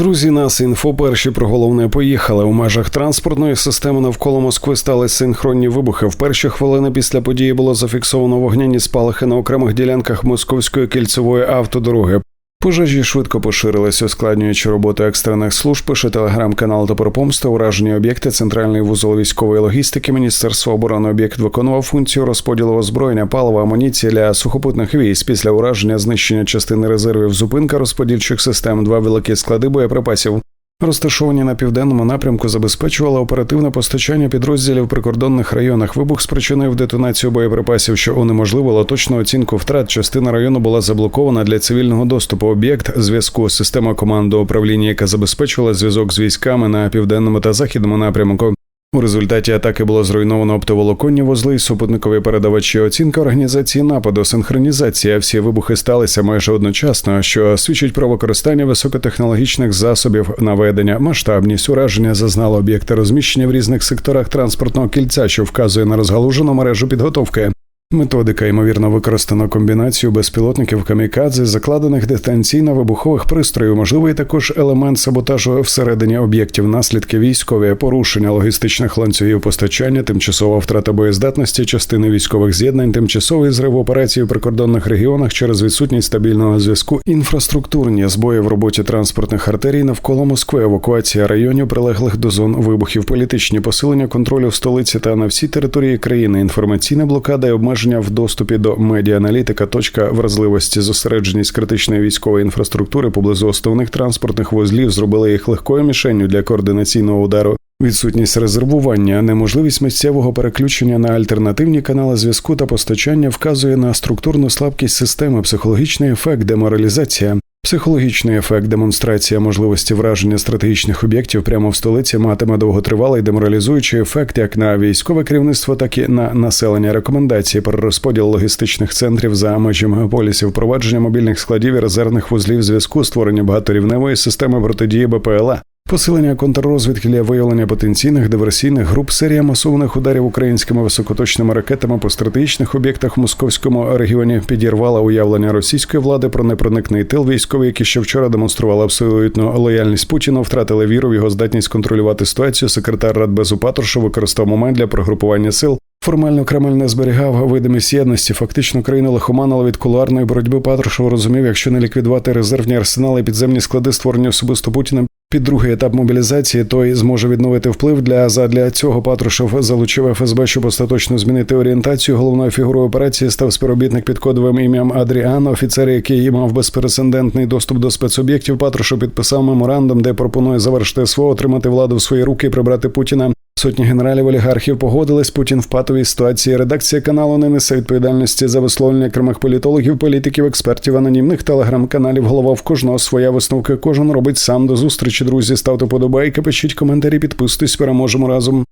Друзі, нас інфо перші про головне поїхали. У межах транспортної системи навколо Москви стали синхронні вибухи. В перші хвилини після події було зафіксовано вогняні спалахи на окремих ділянках московської кільцевої автодороги. Пожежі швидко поширились, ускладнюючи роботу екстрених служб. Пише телеграм-канал Топорпомста. Уражені об'єкти центральний вузол військової логістики. Міністерства оборони об'єкт виконував функцію розподілу озброєння, палива, амуніції для сухопутних військ. Після ураження знищення частини резервів, зупинка розподільчих систем, два великі склади боєприпасів. Розташовані на південному напрямку забезпечувала оперативне постачання підрозділів прикордонних районах. Вибух спричинив детонацію боєприпасів, що унеможливило точну оцінку втрат. Частина району була заблокована для цивільного доступу. Об'єкт зв'язку система командного управління, яка забезпечувала зв'язок з військами на південному та західному напрямку. У результаті атаки було зруйновано оптоволоконні вузли, супутникові передавачі, оцінка організації нападу, синхронізація. Всі вибухи сталися майже одночасно, що свідчить про використання високотехнологічних засобів наведення. Масштабність ураження зазнало об'єкти розміщення в різних секторах транспортного кільця, що вказує на розгалужену мережу підготовки. Методика ймовірно використано комбінацію безпілотників камікадзе, закладених дистанційно-вибухових пристроїв, можливий також елемент саботажу всередині об'єктів, наслідки військові, порушення логістичних ланцюгів постачання, тимчасова втрата боєздатності, частини військових з'єднань, тимчасовий зрив операцій у прикордонних регіонах через відсутність стабільного зв'язку, інфраструктурні збої в роботі транспортних артерій навколо Москви, евакуація районів, прилеглих до зон вибухів, політичні посилення контролю в столиці та на всій території країни, інформаційна блокада і обмеження обмеження в доступі до медіаналітика, точка вразливості, зосередженість критичної військової інфраструктури поблизу основних транспортних вузлів зробили їх легкою мішенню для координаційного удару. Відсутність резервування, неможливість місцевого переключення на альтернативні канали зв'язку та постачання вказує на структурну слабкість системи, психологічний ефект, деморалізація. Психологічний ефект демонстрація можливості враження стратегічних об'єктів прямо в столиці матиме довготривалий деморалізуючий ефект як на військове керівництво, так і на населення. Рекомендації про розподіл логістичних центрів за межі мегаполісів, впровадження мобільних складів і резервних вузлів зв'язку, створення багаторівневої системи протидії БПЛА. Посилення контррозвідки для виявлення потенційних диверсійних груп, серія масованих ударів українськими високоточними ракетами по стратегічних об'єктах в московському регіоні підірвала уявлення російської влади про непроникний тил військовий, які ще вчора демонстрували абсолютну лояльність Путіна, втратили віру в його здатність контролювати ситуацію. Секретар Радбезу Патрушев використав момент для прогрупування сил. Формально Кремль не зберігав видимість єдності. Фактично країна лихоманила від кулуарної боротьби Патрушев розумів, якщо не ліквідувати резервні арсенали, підземні склади створені особисто Путіним. Під другий етап мобілізації той зможе відновити вплив для задля цього Патрушев залучив ФСБ, щоб остаточно змінити орієнтацію. Головною фігурою операції став співробітник під кодовим ім'ям Адріан, офіцер, який мав безпрецедентний доступ до спецоб'єктів. Патрушев підписав меморандум, де пропонує завершити СВО, отримати владу в свої руки і прибрати Путіна. Сотні генералів олігархів погодились. Путін в патовій ситуації. Редакція каналу не несе відповідальності за висловлення кримих політологів, політиків, експертів, анонімних телеграм-каналів. Голова в кожного своя висновка. Кожен робить сам до зустрічі. Друзі, ставте подобайки, пишіть коментарі, підписуйтесь. Переможемо разом.